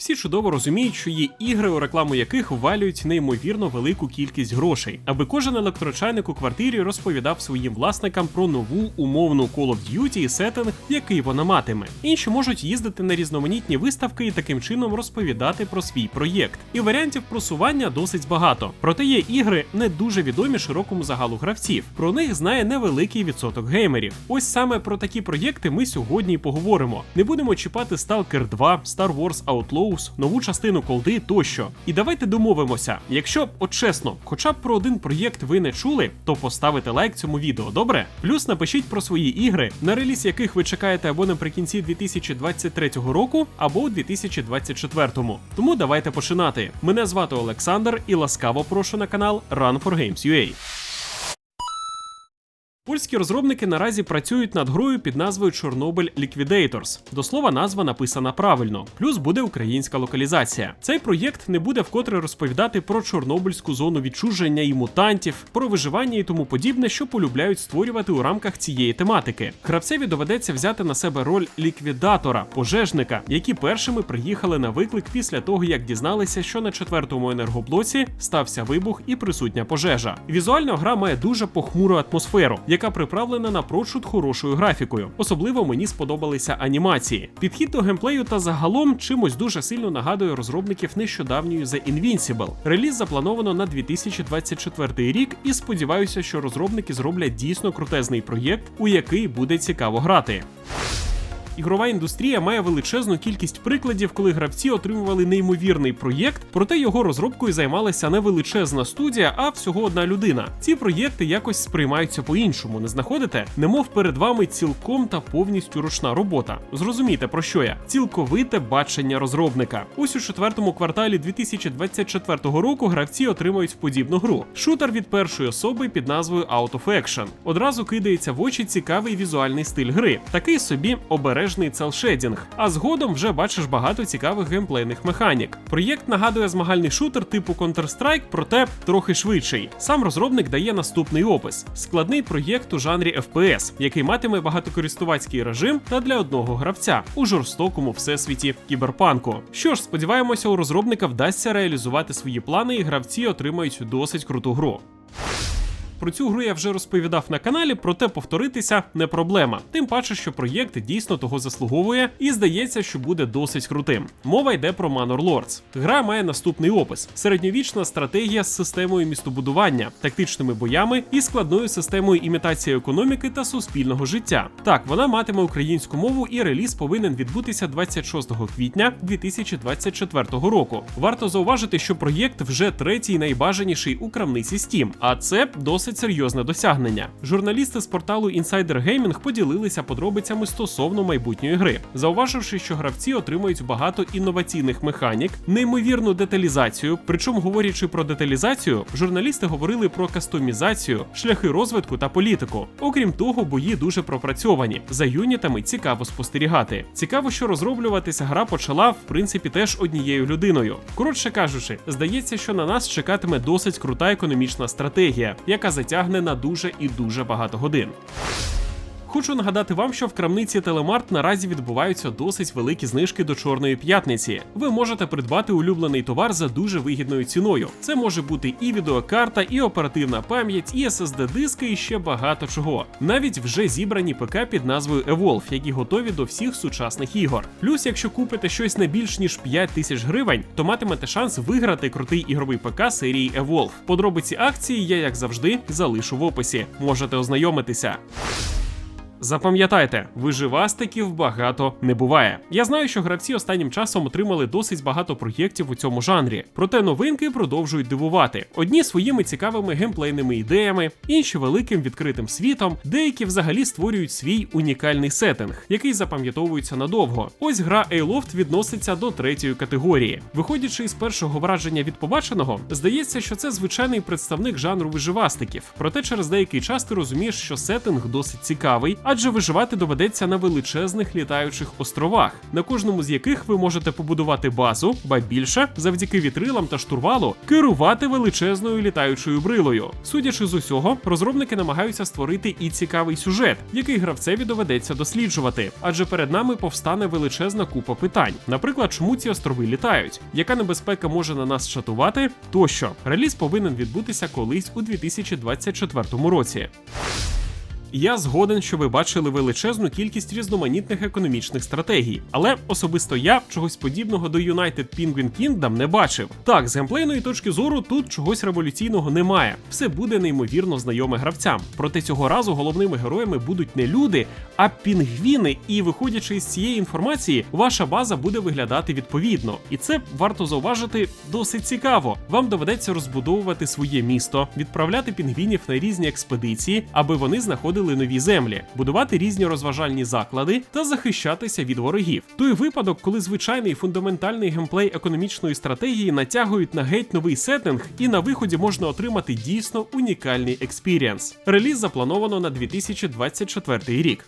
Всі чудово розуміють, що є ігри, у рекламу яких ввалюють неймовірно велику кількість грошей, аби кожен електрочайник у квартирі розповідав своїм власникам про нову умовну Call of Duty і сеттинг, який вона матиме. Інші можуть їздити на різноманітні виставки і таким чином розповідати про свій проєкт. І варіантів просування досить багато. Проте є ігри не дуже відомі широкому загалу гравців. Про них знає невеликий відсоток геймерів. Ось саме про такі проєкти ми сьогодні і поговоримо. Не будемо чіпати Stalker 2, Star Wars Outlaws, нову частину колди тощо. І давайте домовимося. Якщо, от чесно, хоча б про один проєкт ви не чули, то поставите лайк цьому відео, добре? Плюс напишіть про свої ігри, на реліз яких ви чекаєте або наприкінці 2023 року, або у 2024. Тому давайте починати. Мене звати Олександр і ласкаво прошу на канал Run for Games UA. Польські розробники наразі працюють над грою під назвою Чорнобиль Liquidators. До слова, назва написана правильно, плюс буде українська локалізація. Цей проєкт не буде вкотре розповідати про чорнобильську зону відчуження і мутантів, про виживання і тому подібне, що полюбляють створювати у рамках цієї тематики. Гравцеві доведеться взяти на себе роль ліквідатора, пожежника, які першими приїхали на виклик після того, як дізналися, що на четвертому енергоблоці стався вибух і присутня пожежа. Візуально гра має дуже похмуру атмосферу яка приправлена напрочуд хорошою графікою. Особливо мені сподобалися анімації. Підхід до геймплею та загалом чимось дуже сильно нагадує розробників нещодавньої The Invincible. Реліз заплановано на 2024 рік, і сподіваюся, що розробники зроблять дійсно крутезний проєкт, у який буде цікаво грати. Ігрова індустрія має величезну кількість прикладів, коли гравці отримували неймовірний проєкт, проте його розробкою займалася не величезна студія, а всього одна людина. Ці проєкти якось сприймаються по-іншому, не знаходите? Немов перед вами цілком та повністю ручна робота. Зрозумійте про що я? Цілковите бачення розробника. Ось у четвертому кварталі 2024 року гравці отримають подібну гру. Шутер від першої особи під назвою Out of Action. Одразу кидається в очі цікавий візуальний стиль гри, такий собі обережний целшедінг. А згодом вже бачиш багато цікавих геймплейних механік. Проєкт нагадує змагальний шутер типу Counter-Strike, проте трохи швидший. Сам розробник дає наступний опис: складний проєкт у жанрі FPS, який матиме багатокористувацький режим та для одного гравця у жорстокому всесвіті кіберпанку. Що ж, сподіваємося, у розробника вдасться реалізувати свої плани, і гравці отримають досить круту гру. Про цю гру я вже розповідав на каналі, проте повторитися не проблема. Тим паче, що проєкт дійсно того заслуговує, і здається, що буде досить крутим. Мова йде про Manor Lords. Гра має наступний опис: середньовічна стратегія з системою містобудування, тактичними боями і складною системою імітації економіки та суспільного життя. Так, вона матиме українську мову, і реліз повинен відбутися 26 квітня 2024 року. Варто зауважити, що проєкт вже третій найбажаніший у крамниці Steam, а це досить досить серйозне досягнення. Журналісти з порталу Insider Gaming поділилися подробицями стосовно майбутньої гри, зауваживши, що гравці отримують багато інноваційних механік, неймовірну деталізацію. Причому, говорячи про деталізацію, журналісти говорили про кастомізацію, шляхи розвитку та політику. Окрім того, бої дуже пропрацьовані. За юнітами цікаво спостерігати. Цікаво, що розроблюватися гра почала в принципі теж однією людиною. Коротше кажучи, здається, що на нас чекатиме досить крута економічна стратегія, яка затягне на дуже і дуже багато годин. Хочу нагадати вам, що в крамниці Телемарт наразі відбуваються досить великі знижки до Чорної п'ятниці. Ви можете придбати улюблений товар за дуже вигідною ціною. Це може бути і відеокарта, і оперативна пам'ять, і SSD диски, і ще багато чого. Навіть вже зібрані ПК під назвою Evolve, які готові до всіх сучасних ігор. Плюс, якщо купите щось на більш ніж 5 тисяч гривень, то матимете шанс виграти крутий ігровий ПК серії Evolve. Подробиці акції я, як завжди, залишу в описі. Можете ознайомитися. Запам'ятайте, виживастиків багато не буває. Я знаю, що гравці останнім часом отримали досить багато проєктів у цьому жанрі, проте новинки продовжують дивувати. Одні своїми цікавими геймплейними ідеями, інші великим відкритим світом, деякі взагалі створюють свій унікальний сеттинг, який запам'ятовується надовго. Ось гра Aloft відноситься до третьої категорії. Виходячи із першого враження від побаченого, здається, що це звичайний представник жанру виживастиків. Проте через деякий час ти розумієш, що сеттинг досить цікавий адже виживати доведеться на величезних літаючих островах, на кожному з яких ви можете побудувати базу, ба більше завдяки вітрилам та штурвалу керувати величезною літаючою брилою. Судячи з усього, розробники намагаються створити і цікавий сюжет, який гравцеві доведеться досліджувати, адже перед нами повстане величезна купа питань. Наприклад, чому ці острови літають, яка небезпека може на нас чатувати, тощо реліз повинен відбутися колись у 2024 році. Я згоден, що ви бачили величезну кількість різноманітних економічних стратегій, але особисто я чогось подібного до United Penguin Kingdom не бачив. Так, з геймплейної точки зору тут чогось революційного немає. Все буде неймовірно знайоме гравцям. Проте цього разу головними героями будуть не люди, а пінгвіни. І виходячи із цієї інформації, ваша база буде виглядати відповідно. І це варто зауважити досить цікаво. Вам доведеться розбудовувати своє місто, відправляти пінгвінів на різні експедиції, аби вони знаходили нові землі, будувати різні розважальні заклади та захищатися від ворогів. Той випадок, коли звичайний фундаментальний геймплей економічної стратегії натягують на геть новий сеттинг, і на виході можна отримати дійсно унікальний експірієнс. Реліз заплановано на 2024 рік.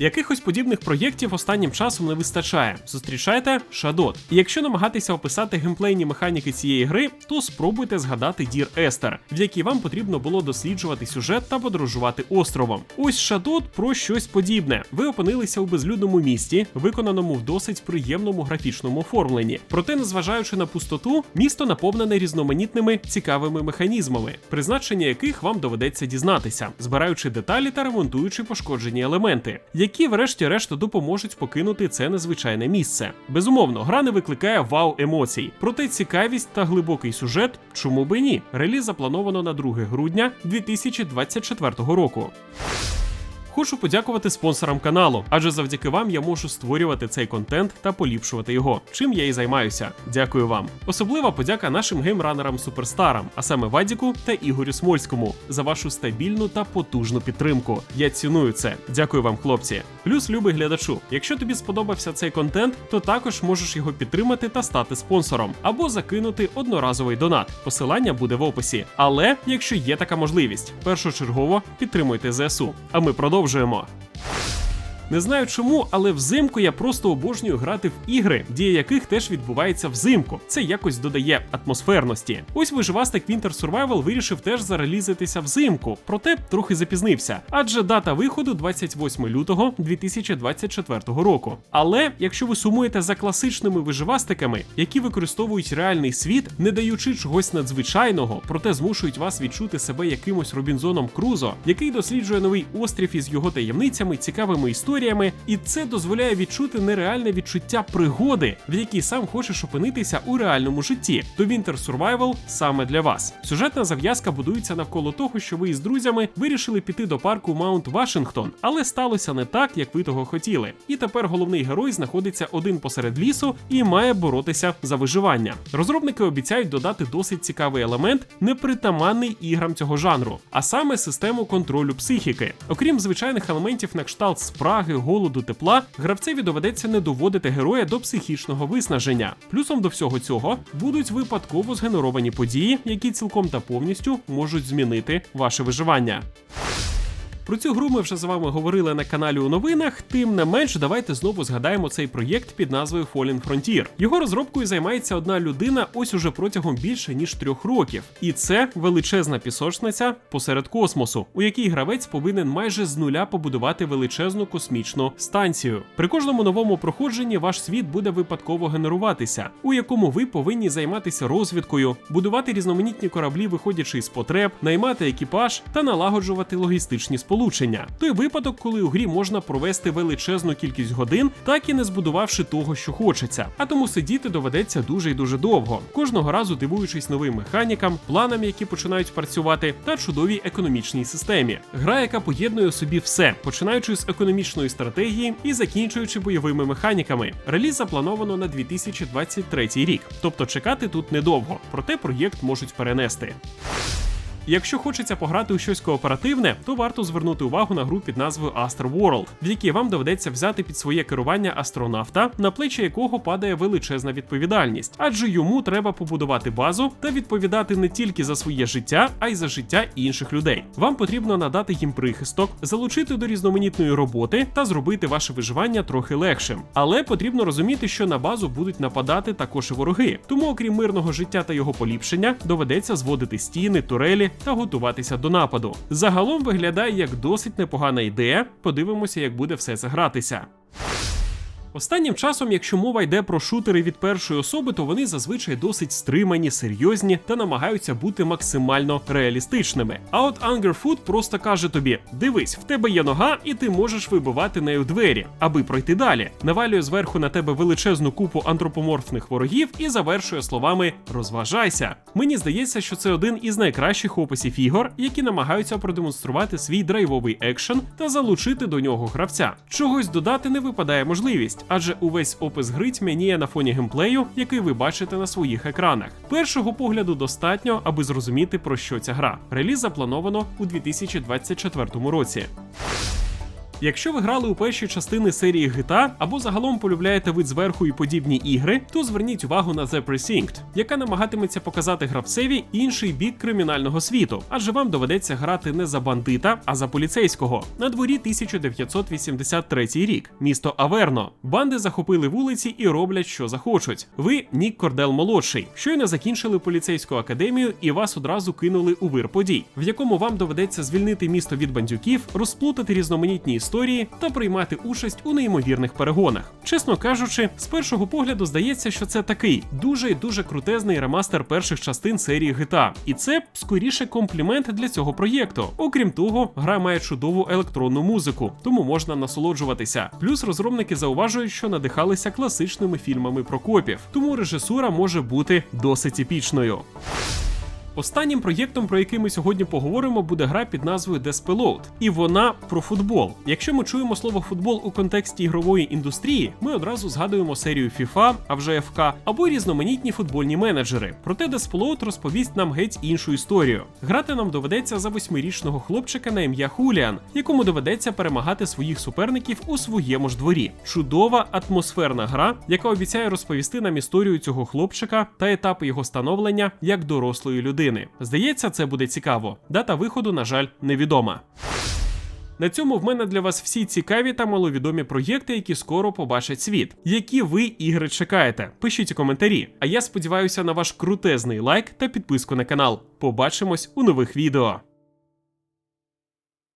Якихось подібних проєктів останнім часом не вистачає. Зустрічайте Шадот. І якщо намагатися описати геймплейні механіки цієї гри, то спробуйте згадати Дір Естер, в якій вам потрібно було досліджувати сюжет та подорожувати островом. Ось Шадот про щось подібне. Ви опинилися у безлюдному місті, виконаному в досить приємному графічному оформленні. Проте, незважаючи на пустоту, місто наповнене різноманітними цікавими механізмами, призначення яких вам доведеться дізнатися, збираючи деталі та ремонтуючи пошкоджені елементи які, врешті-решт, допоможуть покинути це незвичайне місце. Безумовно, гра не викликає вау емоцій, проте цікавість та глибокий сюжет, чому би ні. Реліз заплановано на 2 грудня 2024 року. Хочу подякувати спонсорам каналу, адже завдяки вам я можу створювати цей контент та поліпшувати його, чим я і займаюся. Дякую вам. Особлива подяка нашим геймранерам суперстарам, а саме Вадіку та Ігорю Смольському, за вашу стабільну та потужну підтримку. Я ціную це. Дякую вам, хлопці. Плюс, любий глядачу, якщо тобі сподобався цей контент, то також можеш його підтримати та стати спонсором, або закинути одноразовий донат. Посилання буде в описі. Але якщо є така можливість, першочергово підтримуйте ЗСУ. А ми продовжуємо продовжуємо. Не знаю чому, але взимку я просто обожнюю грати в ігри, дія яких теж відбувається взимку. Це якось додає атмосферності. Ось виживастик Winter Survival вирішив теж зарелізитися взимку, проте трохи запізнився, адже дата виходу 28 лютого 2024 року. Але якщо ви сумуєте за класичними виживастиками, які використовують реальний світ, не даючи чогось надзвичайного, проте змушують вас відчути себе якимось Робінзоном Крузо, який досліджує новий острів із його таємницями, цікавими історіями історіями, і це дозволяє відчути нереальне відчуття пригоди, в якій сам хочеш опинитися у реальному житті. То Winter Survival саме для вас. Сюжетна зав'язка будується навколо того, що ви із друзями вирішили піти до парку Маунт Вашингтон, але сталося не так, як ви того хотіли. І тепер головний герой знаходиться один посеред лісу і має боротися за виживання. Розробники обіцяють додати досить цікавий елемент, непритаманний іграм цього жанру, а саме систему контролю психіки. Окрім звичайних елементів на кшталт спраги спраги, голоду, тепла, гравцеві доведеться не доводити героя до психічного виснаження. Плюсом до всього цього будуть випадково згенеровані події, які цілком та повністю можуть змінити ваше виживання. Про цю гру ми вже з вами говорили на каналі у новинах. Тим не менш, давайте знову згадаємо цей проєкт під назвою Fallen Frontier. Його розробкою займається одна людина ось уже протягом більше ніж трьох років. І це величезна пісочниця посеред космосу, у якій гравець повинен майже з нуля побудувати величезну космічну станцію. При кожному новому проходженні ваш світ буде випадково генеруватися, у якому ви повинні займатися розвідкою, будувати різноманітні кораблі, виходячи з потреб, наймати екіпаж та налагоджувати логістичні сполуки сполучення. Той випадок, коли у грі можна провести величезну кількість годин, так і не збудувавши того, що хочеться. А тому сидіти доведеться дуже і дуже довго, кожного разу дивуючись новим механікам, планам, які починають працювати, та чудовій економічній системі. Гра, яка поєднує собі все, починаючи з економічної стратегії і закінчуючи бойовими механіками. Реліз заплановано на 2023 рік, тобто чекати тут недовго, проте проєкт можуть перенести. Якщо хочеться пограти у щось кооперативне, то варто звернути увагу на гру під назвою Astro World, в якій вам доведеться взяти під своє керування астронавта, на плечі якого падає величезна відповідальність, адже йому треба побудувати базу та відповідати не тільки за своє життя, а й за життя інших людей. Вам потрібно надати їм прихисток, залучити до різноманітної роботи та зробити ваше виживання трохи легшим. Але потрібно розуміти, що на базу будуть нападати також і вороги. Тому, окрім мирного життя та його поліпшення, доведеться зводити стіни, турелі та готуватися до нападу. Загалом виглядає як досить непогана ідея. Подивимося, як буде все це гратися. Останнім часом, якщо мова йде про шутери від першої особи, то вони зазвичай досить стримані, серйозні та намагаються бути максимально реалістичними. А от Anger Food просто каже тобі: дивись, в тебе є нога, і ти можеш вибивати нею двері, аби пройти далі. Навалює зверху на тебе величезну купу антропоморфних ворогів і завершує словами розважайся. Мені здається, що це один із найкращих описів ігор, які намагаються продемонструвати свій драйвовий екшен та залучити до нього гравця. Чогось додати не випадає можливість адже увесь опис гри тьмяніє на фоні геймплею, який ви бачите на своїх екранах. Першого погляду достатньо, аби зрозуміти про що ця гра. Реліз заплановано у 2024 році. Якщо ви грали у перші частини серії GTA або загалом полюбляєте вид зверху і подібні ігри, то зверніть увагу на The Precinct, яка намагатиметься показати гравцеві інший бік кримінального світу, адже вам доведеться грати не за бандита, а за поліцейського. На дворі 1983 рік, місто Аверно. Банди захопили вулиці і роблять, що захочуть. Ви Нік Кордел молодший, щойно закінчили поліцейську академію і вас одразу кинули у вир подій, в якому вам доведеться звільнити місто від бандюків, розплутати різноманітні історії та приймати участь у неймовірних перегонах. Чесно кажучи, з першого погляду здається, що це такий дуже і дуже крутезний ремастер перших частин серії GTA. І це скоріше комплімент для цього проєкту. Окрім того, гра має чудову електронну музику, тому можна насолоджуватися. Плюс розробники зауважують, що надихалися класичними фільмами про копів, тому режисура може бути досить епічною. Останнім проєктом, про який ми сьогодні поговоримо, буде гра під назвою Despelot. І вона про футбол. Якщо ми чуємо слово футбол у контексті ігрової індустрії, ми одразу згадуємо серію FIFA, а вже ФК, або різноманітні футбольні менеджери. Проте Despelot розповість нам геть іншу історію. Грати нам доведеться за восьмирічного хлопчика на ім'я Хуліан, якому доведеться перемагати своїх суперників у своєму ж дворі. Чудова атмосферна гра, яка обіцяє розповісти нам історію цього хлопчика та етапи його становлення як дорослої людини. Здається, це буде цікаво. Дата виходу, на жаль, невідома. На цьому в мене для вас всі цікаві та маловідомі проєкти, які скоро побачать світ. Які ви ігри чекаєте? Пишіть у коментарі. А я сподіваюся на ваш крутезний лайк та підписку на канал. Побачимось у нових відео.